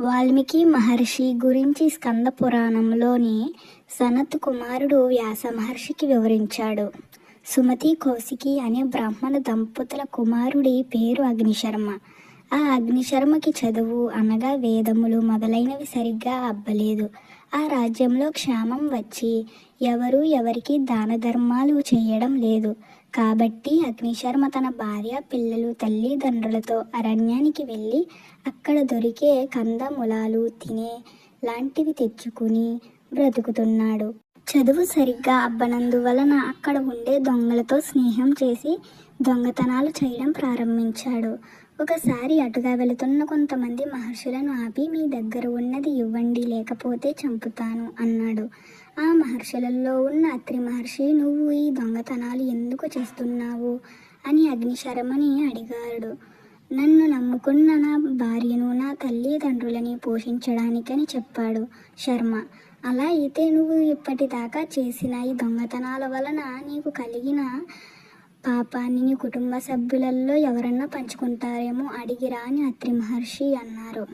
వాల్మీకి మహర్షి గురించి స్కంద పురాణంలోని సనత్ కుమారుడు వ్యాస మహర్షికి వివరించాడు. సుమతి కౌశికి అనే బ్రాహ్మణ దంపతుల కుమారుడి పేరు అగ్నిశర్మ. ఆ అగ్నిశర్మకి చదువు అనగా వేదములు మొదలైనవి సరిగ్గా అబ్బలేదు. ఆ రాజ్యంలో క్షేమం వచ్చి ఎవరు ఎవరికి దాన ధర్మాలు చేయడం లేదు. కాబట్టి అగ్నిశర్మ తన భార్య పిల్లలు తల్లిదండ్రులతో అరణ్యానికి వెళ్ళి అక్కడ దొరికే కందమూలాలు తినే లాంటివి తెచ్చుకుని బ్రతుకుతున్నాడు. చదువు సరిగ్గా అబ్బనందువలన అక్కడ ఉండే దొంగలతో స్నేహం చేసి దొంగతనాలు చేయడం ప్రారంభించాడు. ఒకసారి అటుగా వెళుతున్న కొంతమంది మహర్షులను ఆపి మీ దగ్గర ఉన్నది ఇవ్వండి లేకపోతే చంపుతాను అన్నాడు. ఆ మహర్షులలో ఉన్న అత్రి మహర్షి నువ్వు ఈ దొంగతనాలు ఎందుకు చేస్తున్నావు? అని అగ్నిశరమని అడిగాడు. నన్ను నమ్ముకున్న నా భార్యను నా తల్లిదండ్రులని పోషించడానికని చెప్పాడు శర్మ. అలా అయితే నువ్వు ఇప్పటిదాకా చేసిన ఈ దొంగతనాల వలన నీకు కలిగిన పాపాన్ని నీ కుటుంబ సభ్యులలో ఎవరన్నా పంచుకుంటారేమో అడిగిరా అని అత్రి మహర్షి అన్నారు.